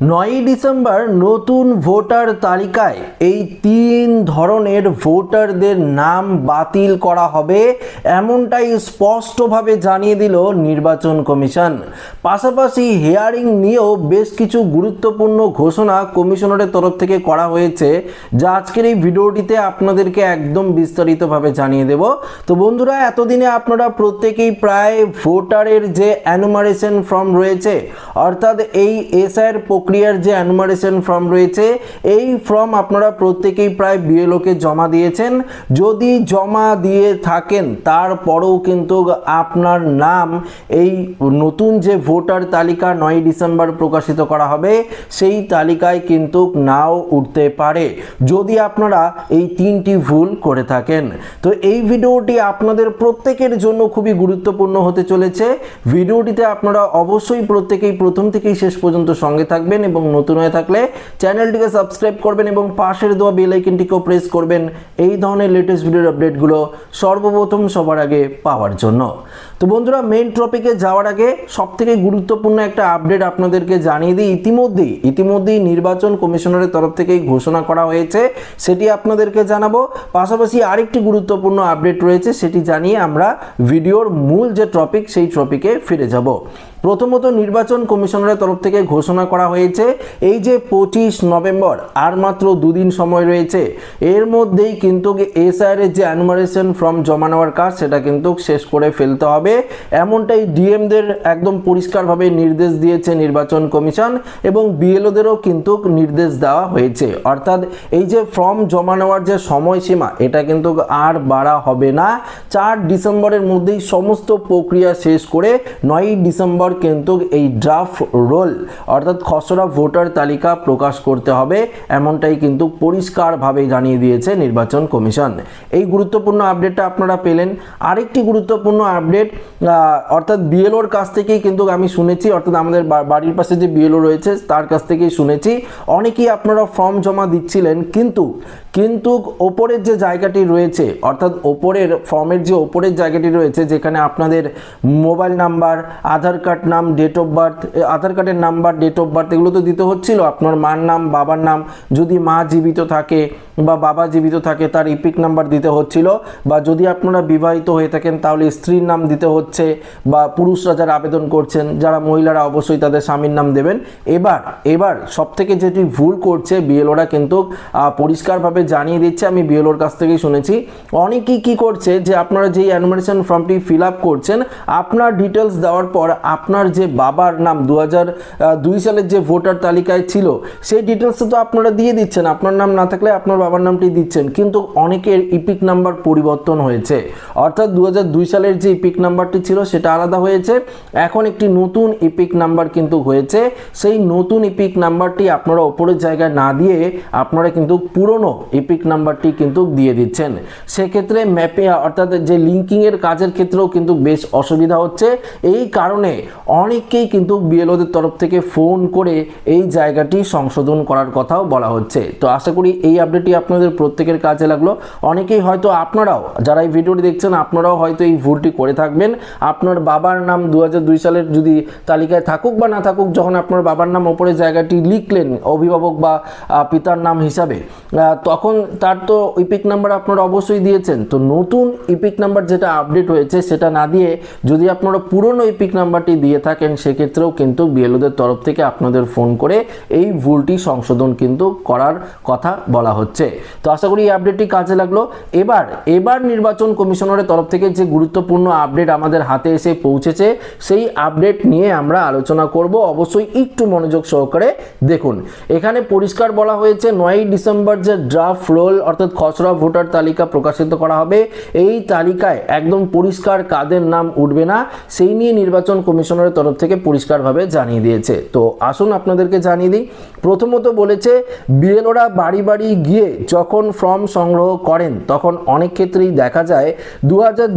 নয়ই ডিসেম্বর নতুন ভোটার তালিকায় এই তিন ধরনের ভোটারদের নাম বাতিল করা হবে, এমনটাই স্পষ্টভাবে জানিয়ে দিল নির্বাচন কমিশন। পাশাপাশি হিয়ারিং নিয়েও বেশ কিছু গুরুত্বপূর্ণ ঘোষণা কমিশনারের তরফ থেকে করা হয়েছে, যা আজকের এই ভিডিওটিতে আপনাদেরকে একদম বিস্তারিতভাবে জানিয়ে দেব। তো বন্ধুরা, এতদিনে আপনারা প্রত্যেকেই প্রায় ভোটারের যে অ্যানুমারেশন ফর্ম রয়েছে, অর্থাৎ এই এসআইয়ের প্রক্রিয়ার যে অ্যানুমারেশন ফর্ম রয়েছে, এই ফর্ম আপনারা প্রত্যেকেই প্রায় বিএলওকে জমা দিয়েছেন। যদি জমা দিয়ে থাকেন, তারপরেও কিন্তু আপনার নাম এই নতুন যে ভোটার তালিকা নয় ডিসেম্বর প্রকাশিত করা হবে, সেই তালিকায় কিন্তু নাও উঠতে পারে। যদি আপনারা এই তিনটি ভুল করে থাকেন। তো এই ভিডিওটি আপনাদের প্রত্যেকের জন্য খুবই গুরুত্বপূর্ণ হতে চলেছে। ভিডিওটিতে আপনারা অবশ্যই প্রত্যেকেই প্রথম থেকেই শেষ পর্যন্ত সঙ্গে থাকবেন। এবং নতুন হয়ে থাকলে চ্যানেলটিকে সাবস্ক্রাইব করবেন এবং পাশের দেওয়া বেল আইকনটিকেও প্রেস করবেন। এই ধরনের লেটেস্ট ভিডিওর আপডেটগুলো সর্বপ্রথম সবার আগে পাওয়ার জন্য। তো বন্ধুরা মেইন টপিকে যাওয়ার আগে সবথেকে গুরুত্বপূর্ণ একটা আপডেট আপনাদেরকে জানিয়ে দিই। ইতিমধ্যেই ইতিমধ্যেই নির্বাচন কমিশনারের তরফ থেকেই ঘোষণা করা হয়েছে, সেটি আপনাদেরকে জানাব। পাশাপাশি আরেকটি গুরুত্বপূর্ণ আপডেট রয়েছে, সেটি জানিয়ে আমরা ভিডিওর মূল যে টপিক সেই টপিকে ফিরে যাব। প্রথমত নির্বাচন কমিশনারের তরফ থেকে ঘোষণা করা হয়েছে এই যে পঁচিশ নভেম্বর, আর মাত্র দুদিন সময় রয়েছে। এর মধ্যেই কিন্তু এসআইআর এর যে অ্যানুমারেশন ফর্ম জমা নেওয়ার কাজ, সেটা কিন্তু শেষ করে ফেলতে হবে। এমনটাই ডিএমদের একদম পরিষ্কারভাবে নির্দেশ দিয়েছে নির্বাচন কমিশন, এবং বিএলওদেরও কিন্তু নির্দেশ দেওয়া হয়েছে। অর্থাৎ এই যে ফর্ম জমা নেওয়ার যে সময়সীমা, এটা কিন্তু আর বাড়া হবে না। চার ডিসেম্বরের মধ্যেই সমস্ত প্রক্রিয়া শেষ করে নয়ই ডিসেম্বর কিন্তু এই ড্রাফট রোল অর্থাৎ খসড়া ভোটার তালিকা প্রকাশ করতে হবে, এমনটাই কিন্তু পরিষ্কারভাবে জানিয়ে দিয়েছে নির্বাচন কমিশন। এই গুরুত্বপূর্ণ আপডেটটা আপনারা পেলেন। আরেকটি গুরুত্বপূর্ণ আপডেট অর্থাৎ বিএলওর কাছ থেকেই কিন্তু আমি শুনেছি, অর্থাৎ আমাদের বাড়ির পাশে যে বিএলও রয়েছে, তার কাছ থেকেই শুনেছি। অনেকেই আপনারা ফর্ম জমা দিচ্ছিলেন, কিন্তু কিন্তু ওপরের যে জায়গাটি রয়েছে, অর্থাৎ ওপরের ফর্মের যে ওপরের জায়গাটি রয়েছে, যেখানে আপনাদের মোবাইল নাম্বার, আধার কার্ড নাম, ডেট অফ বার্থ আধার কার্ডের নাম্বার, ডেট অফ বার্থ, এগুলো তো দিতে হচ্ছিল। আপনার মার নাম বাবার নাম যদি মা জীবিত থাকে বা বাবা জীবিত থাকে, তার ইপিক নাম্বার দিতে হচ্ছিল বা যদি আপনারা বিবাহিত হয়ে থাকেন, তাহলে স্ত্রীর নাম দিতে হচ্ছে বা পুরুষরা যারা আবেদন করছেন, যারা মহিলারা অবশ্যই তাদের স্বামীর নাম দেবেন। এবার এবার সব থেকে যেটি ভুল করছে বিএলওরা কিন্তু পরিষ্কারভাবে জানিয়ে দিচ্ছে, আমি বিএলওর কাছ থেকেই শুনেছি। অনেকেই কি করছে যে, আপনারা যেই অ্যানুমারেশন ফর্মটি ফিল আপ করছেন, আপনার ডিটেলস দেওয়ার পর আপনার যে বাবার নাম দু দুই সালের যে ভোটার তালিকায় ছিল, সেই ডিটেলস তো আপনারা দিয়ে দিচ্ছেন। আপনার নাম না থাকলে আপনার বাবার নামটি দিচ্ছেন, কিন্তু অনেকের ইপিক নাম্বার পরিবর্তন হয়েছে। অর্থাৎ দু সালের যে ইপিক নাম্বারটি ছিল, সেটা আলাদা হয়েছে। এখন একটি নতুন ইপিক নাম্বার কিন্তু হয়েছে। সেই নতুন ইপিক নাম্বারটি আপনারা ওপরের জায়গায় না দিয়ে আপনারা কিন্তু পুরনো ইপিক নাম্বারটি কিন্তু দিয়ে দিচ্ছেন। সেক্ষেত্রে ম্যাপে, অর্থাৎ যে লিঙ্কিংয়ের কাজের ক্ষেত্রেও কিন্তু বেশ অসুবিধা হচ্ছে। এই কারণে অনেককেই কিন্তু বিএলওদের তরফ থেকে ফোন করে এই জায়গাটি সংশোধন করার কথাও বলা হচ্ছে। তো আশা করি এই আপডেটটি আপনাদের প্রত্যেকের কাজে লাগল। অনেকেই হয়তো আপনারাও, যারা এই ভিডিওটি দেখছেন, আপনারাও হয়তো এই ভুলটি করে থাকবেন। আপনার বাবার নাম দু সালের যদি তালিকায় থাকুক বা না থাকুক, যখন আপনার বাবার নাম ওপরে জায়গাটি লিখলেন অভিভাবক বা পিতার নাম হিসাবে তখন তার তো ইপিক নাম্বার আপনারা অবশ্যই দিয়েছেন। তো নতুন ইপিক নাম্বার যেটা আপডেট হয়েছে, সেটা না দিয়ে যদি আপনারা পুরনো ইপিক নাম্বারটি দিয়ে থাকেন, সেক্ষেত্রেও কিন্তু বিএলওদের তরফ থেকে আপনাদের ফোন করে এই ভুলটি সংশোধন কিন্তু করার কথা বলা হচ্ছে। তো আশা করি এই আপডেটটি কাজে লাগল। এবার এবার নির্বাচন কমিশনারের তরফ থেকে যে গুরুত্বপূর্ণ আপডেট আমাদের হাতে এসে পৌঁছেছে, সেই আপডেট নিয়ে আমরা আলোচনা করব। অবশ্যই একটু মনোযোগ সহকারে দেখুন। এখানে পরিষ্কার বলা হয়েছে, নয়ই ডিসেম্বর যে ড্রাফট রোল অর্থাৎ খসড়া ভোটার তালিকা প্রকাশিত করা হবে, এই তালিকায় একদম পরিষ্কার কাদের নাম উঠবে না, সেই নিয়ে নির্বাচন কমিশনারের তরফ থেকে পরিষ্কারভাবে জানিয়ে দিয়েছে। তো আসুন আপনাদেরকে জানিয়ে দিই। প্রথমত বলেছে, বিএলওরা বাড়ি বাড়ি গিয়ে যখন ফর্ম সংগ্রহ করেন, তখন অনেক ক্ষেত্রেই দেখা যায়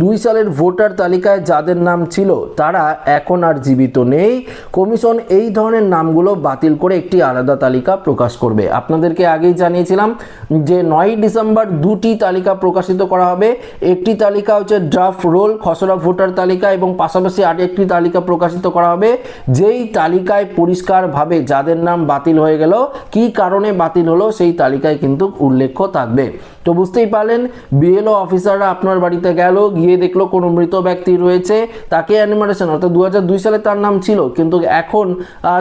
দু সালের ভোটার তালিকায় যাদের নাম ছিল, তারা এখন আর জীবিত নেই। কমিশন এই ধরনের নামগুলো বাতিল করে একটি আলাদা তালিকা প্রকাশ করবে। আপনাদেরকে আগেই জানিয়েছিলাম যে নয় ডিসেম্বর দুটি তালিকা প্রকাশিত করা হবে। একটি তালিকা হচ্ছে ড্রাফট রোল, খসড়া ভোটার তালিকা এবং পাশাপাশি আর একটি তালিকা প্রকাশিত করা হবে। যেই তালিকায় পরিষ্কারভাবে যাদের নাম বাতিল হয়ে গেল, কি কারণে বাতিল হলো সেই তালিকায় কিন্তু উল্লেখ থাকবে। তো বুঝতেই পারলেন বিএলও অফিসাররা আপনার বাড়িতে গেল, গিয়ে দেখল কোনো মৃত ব্যক্তি রয়েছে, তাকে অ্যানিমারেশন অর্থাৎ দু সালে তার নাম ছিল, কিন্তু এখন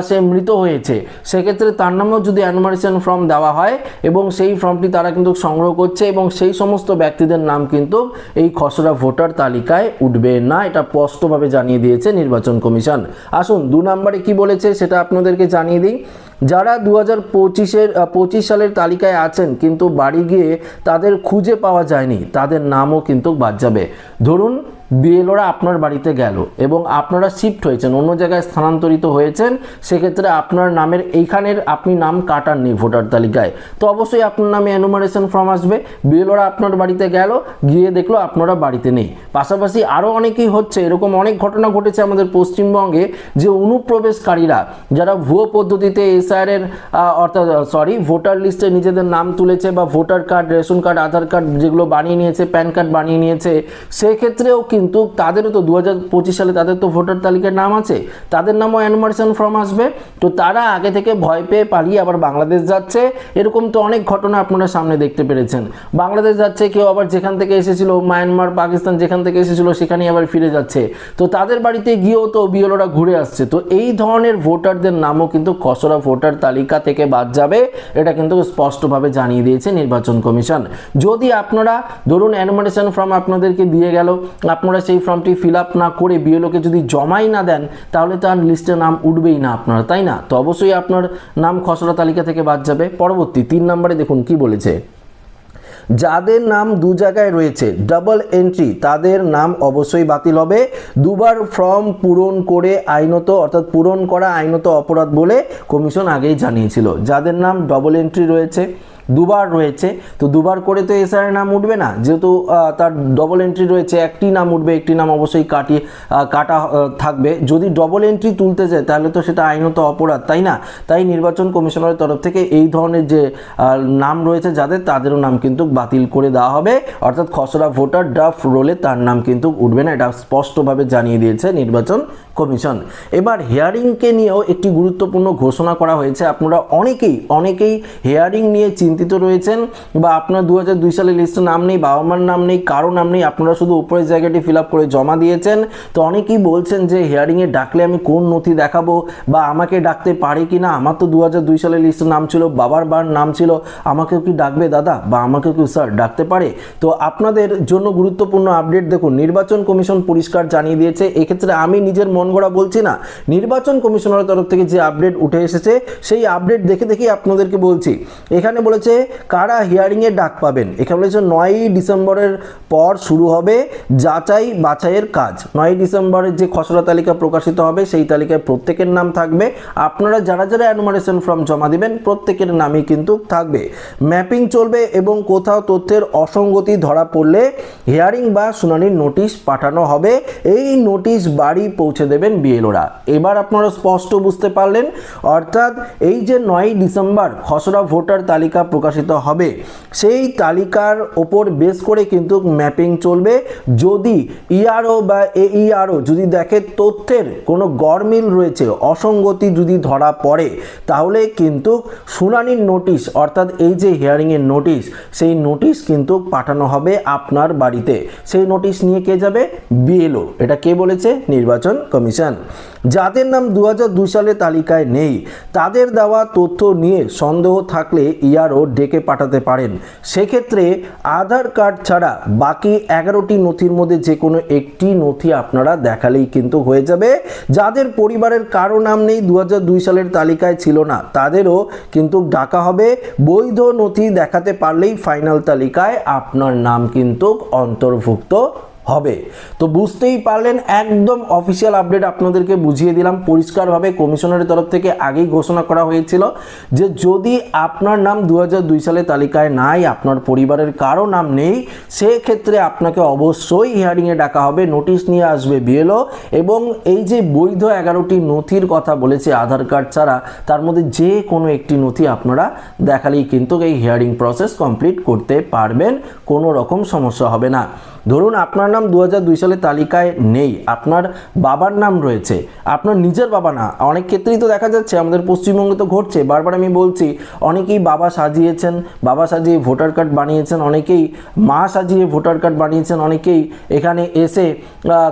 সে মৃত হয়েছে। সেক্ষেত্রে তার নামেও যদি অ্যানিমারেশন ফর্ম দেওয়া হয়, এবং সেই ফর্মটি তারা কিন্তু সংগ্রহ করছে, এবং সেই সমস্ত ব্যক্তিদের নাম কিন্তু এই খসড়া ভোটার তালিকায় উঠবে না, এটা স্পষ্টভাবে জানিয়ে দিয়েছে নির্বাচন কমিশন। আসুন, দু নম্বরে কি বলেছে সেটা আপনাদেরকে জানিয়ে দিই। যারা দু হাজার পঁচিশের পঁচিশ সালের তালিকায় আছেন, কিন্তু বাড়ি গিয়ে তাদের খুঁজে পাওয়া যায়নি তাদের নামও কিন্তু বাদ যাবে। ধরুন বিএলওরা আপনার বাড়িতে গেল এবং আপনারা শিফট হয়েছেন, অন্য জায়গায় স্থানান্তরিত হয়েছেন, সেক্ষেত্রে আপনার নামের এইখানের আপনি নাম কাটাননি ভোটার তালিকায়। তো অবশ্যই আপনার নামে অ্যানুমারেশন ফর্ম আসবে, বিএলওরা আপনার বাড়িতে গেল, গিয়ে দেখল আপনারা বাড়িতে নেই। পাশাপাশি আরও অনেকেই হচ্ছে, এরকম অনেক ঘটনা ঘটেছে আমাদের পশ্চিমবঙ্গে যে অনুপ্রবেশকারীরা, যারা ভুয়ো পদ্ধতিতে এসআর এর অর্থাৎ সরি ভোটার লিস্টে নিজেদের নাম তুলেছে বা voter card, ration card, Aadhaar card যেগুলো বানিয়ে নিয়েছে, প্যান কার্ড বানিয়ে নিয়েছে, সেক্ষেত্রেও কিন্তু তাদেরও তো দু হাজার পঁচিশ সালে তাদের তো ভোটার তালিকায় নাম আছে। তাদের নামও অ্যানুমারেশন ফর্ম আসবে। তো তারা আগে থেকে ভয় পেয়ে পালিয়ে আবার বাংলাদেশ যাচ্ছে। এরকম তো অনেক ঘটনা আপনারা সামনে দেখতে পেরেছেন। বাংলাদেশ যাচ্ছে, কেউ আবার যেখান থেকে এসেছিল, মায়ানমার, পাকিস্তান যেখান থেকে এসেছিল, সেখানেই আবার ফিরে যাচ্ছে। তো তাদের বাড়িতে গিয়েও তো বিএলওরা ঘুরে আসছে। তো এই ধরনের ভোটারদের নামও কিন্তু খসড়া ভোটার তালিকা থেকে বাদ যাবে। এটা কিন্তু স্পষ্টভাবে জানিয়ে দিয়েছে নির্বাচন কমিশন। যদি আপনারা, ধরুন অ্যানুমারেশন ফর্ম আপনাদেরকে দিয়ে গেল আপনারা সেই ফর্মটি ফিল আপ না করে বিএলওকে যদি জমাই না দেন, তাহলে তার লিস্টে নাম উঠবেই না আপনার, তাই না? তো অবশ্যই আপনার নাম খসড়া তালিকা থেকে বাদ যাবে। পরবর্তী তিন নম্বরে দেখুন কি বলেছে। যাদের নাম দু জায়গায় রয়েছে ডাবল এন্ট্রি তাদের নাম অবশ্যই বাতিল হবে। দুবার ফর্ম পূরণ করে আইনত, অর্থাৎ পূরণ করা আইনত অপরাধ বলে কমিশন আগেই জানিয়েছিল। যাদের নাম ডবল এন্ট্রি রয়েছে দুবার রয়েছে। তো দুবার করে তো এসআর নাম উঠবে না। যেহেতু তার ডবল এন্ট্রি রয়েছে, একটি নাম উঠবে, একটি নাম অবশ্যই কাটিয়ে কাটা থাকবে। যদি ডবল এন্ট্রি তুলতে যায়, তাহলে তো সেটা আইনত অপরাধ, তাই না? তাই নির্বাচন কমিশনারের তরফ থেকে এই ধরনের যে নাম রয়েছে যাদের, তাদেরও নাম কিন্তু বাতিল করে দেওয়া হবে। অর্থাৎ খসড়া ভোটার ড্রাফট রোলে তার নাম কিন্তু উঠবে না। এটা স্পষ্টভাবে জানিয়ে দিয়েছে নির্বাচন কমিশন। এবার হেয়ারিংকে নিয়েও একটি গুরুত্বপূর্ণ ঘোষণা করা হয়েছে। আপনারা অনেকেই অনেকেই হেয়ারিং নিয়ে চিন্তিত রয়েছেন বা আপনার দু দুই সালের লিস্টে নাম নেই বাবা মার নাম নেই, কারও নাম নেই, আপনারা শুধু উপরের জায়গাটি ফিল আপ করে জমা দিয়েছেন। তো অনেকেই বলছেন যে হেয়ারিংয়ে ডাকলে আমি কোন নথি দেখাবো বা আমাকে ডাকতে পারে কি না আমার তো দু সালের লিস্টে নাম ছিল বাবার বার নাম ছিল, আমাকেও কি ডাকবে দাদা? বা আমাকেও কি স্যার ডাকতে পারে? তো আপনাদের জন্য গুরুত্বপূর্ণ আপডেট দেখুন, নির্বাচন কমিশন পরিষ্কার জানিয়ে দিয়েছে, এক্ষেত্রে আমি নিজের মন গড়া বলছি না, নির্বাচন কমিশনের তরফ থেকে যে আপডেট উঠে এসেছে, সেই আপডেট দেখে দেখেই আপনাদেরকে বলছি। এখানে বলেছে কারা হিয়ারিংয়ে ডাক পাবেন। এখানে বলেছে নয়ই ডিসেম্বরের পর শুরু হবে যাচাই বাছাইয়ের কাজ। নয়ই ডিসেম্বরের যে খসড়া তালিকা প্রকাশিত হবে, সেই তালিকায় প্রত্যেকের নাম থাকবে। আপনারা যারা যারা অ্যানুমারেশন ফর্ম জমা দিবেন, প্রত্যেকের নামই কিন্তু থাকবে। ম্যাপিং চলবে এবং কোথাও তথ্যের অসঙ্গতি ধরা পড়লে হিয়ারিং বা শুনানির নোটিশ পাঠানো হবে। এই নোটিশ বাড়ি পৌঁছে দেবেন বিএলওরা। এবার আপনারা স্পষ্ট বুঝতে পারলেন, অর্থাৎ এই যে নয় ডিসেম্বর খসড়া ভোটার তালিকা প্রকাশিত হবে। সেই তালিকার ওপর বেস করে কিন্তু ম্যাপিং চলবে। যদি ইআরও বা এইআরও যদি দেখে তথ্যের কোনো গরমিল রয়েছে, অসঙ্গতি যদি ধরা পড়ে, তাহলে কিন্তু শুনানির নোটিশ, অর্থাৎ এই যে হিয়ারিংয়ের নোটিশ, সেই নোটিশ কিন্তু পাঠানো হবে আপনার বাড়িতে। সেই নোটিশ নিয়ে কে যাবে? বিএলও এটা কে বলেছে? নির্বাচন কমিশন। যাদের নাম দু সালে তালিকায় নেই, তাদের দেওয়া তথ্য নিয়ে সন্দেহ থাকলে ইয়ারও ডেকে পাঠাতে পারেন। সেক্ষেত্রে আধার কার্ড ছাড়া বাকি এগারোটি নথির মধ্যে যে কোনো একটি নথি আপনারা দেখালেই কিন্তু হয়ে যাবে। যাদের পরিবারের কারও নাম নেই দু সালের তালিকায় ছিল না, তাদেরও কিন্তু ডাকা হবে। বৈধ নথি দেখাতে পারলেই ফাইনাল তালিকায় আপনার নাম কিন্তু অন্তর্ভুক্ত হবে। তো বুঝতেই পারলেন, একদম অফিসিয়াল আপডেট আপনাদেরকে বুঝিয়ে দিলাম। পরিষ্কারভাবে কমিশনারের তরফ থেকে আগেই ঘোষণা করা হয়েছিল যে যদি আপনার নাম দু সালে তালিকায় নাই, আপনার পরিবারের কারও নাম নেই, সেক্ষেত্রে আপনাকে অবশ্যই হিয়ারিংয়ে ডাকা হবে নোটিশ নিয়ে আসবে বিএলও এবং এই যে বৈধ এগারোটি নথির কথা বলেছে আধার কার্ড ছাড়া, তার মধ্যে যে কোনো একটি নথি আপনারা দেখালেই কিন্তু এই হিয়ারিং প্রসেস কমপ্লিট করতে পারবেন, কোনো রকম সমস্যা হবে না। ধরুন আপনার নাম দু সালে তালিকায় নেই, আপনার বাবার নাম রয়েছে, আপনার নিজের বাবা না, অনেক ক্ষেত্রেই তো দেখা যাচ্ছে, আমাদের পশ্চিমবঙ্গে তো ঘটছে, বারবার আমি বলছি, অনেকেই বাবা সাজিয়েছেন, বাবা সাজিয়ে ভোটার কার্ড বানিয়েছেন, অনেকেই মা সাজিয়ে ভোটার কার্ড বানিয়েছেন, অনেকেই এখানে এসে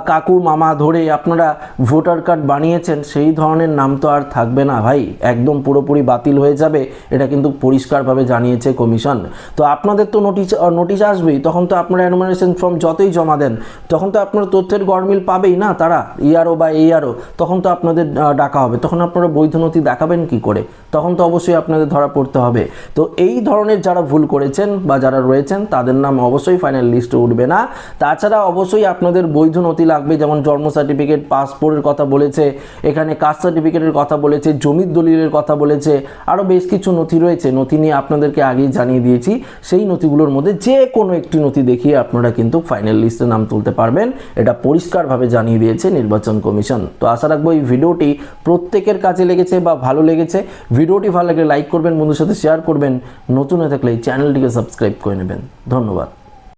কাকু, মামা ধরে আপনারা ভোটার কার্ড বানিয়েছেন, সেই ধরনের নাম তো আর থাকবে না ভাই, একদম পুরোপুরি বাতিল হয়ে যাবে, এটা কিন্তু পরিষ্কারভাবে জানিয়েছে কমিশন। তো আপনাদের তো নোটিশ নোটিশ আসবেই, তখন তো আপনারা অ্যানুমিনেশন ফর্ম যতই জমা দেন, তখন তো আপনার তথ্যের গরমিল পাবেই না তারা ইয়ারও বা এইয়ারও তখন তো আপনাদের ডাকা হবে। তখন আপনারা বৈধ নথি দেখাবেন কি করে? তখন তো অবশ্যই আপনাদের ধরা পড়তে হবে। তো এই ধরনের যারা ভুল করেছেন বা যারা রয়েছেন, তাদের নাম অবশ্যই ফাইনাল লিস্টে উঠবে না। তাছাড়া অবশ্যই আপনাদের বৈধ নথি লাগবে, যেমন জন্ম সার্টিফিকেট পাসপোর্টের কথা বলেছে, এখানে কাস্ট সার্টিফিকেটের কথা বলেছে, জমির দলিলের কথা বলেছে আরও বেশ কিছু নথি রয়েছে। নথি নিয়ে আপনাদেরকে আগেই জানিয়ে দিয়েছি। সেই নথিগুলোর মধ্যে যে কোনো একটি নথি দেখিয়ে আপনারা কিন্তু ফাইনাল লিস্টে নাম তুলতে পারবেন। এটা পরিষ্কারভাবে জানিয়ে দিয়েছে নির্বাচন কমিশন। তো আশা রাখব এই ভিডিওটি প্রত্যেকের কাছে লেগেছে বা ভালো লেগেছে। ভিডিওটি ভালো লাগলে লাইক করবেন, বন্ধুর সাথে শেয়ার করবেন। নতুন হয়ে থাকলে এই চ্যানেলটিকে সাবস্ক্রাইব করে নেবেন। ধন্যবাদ।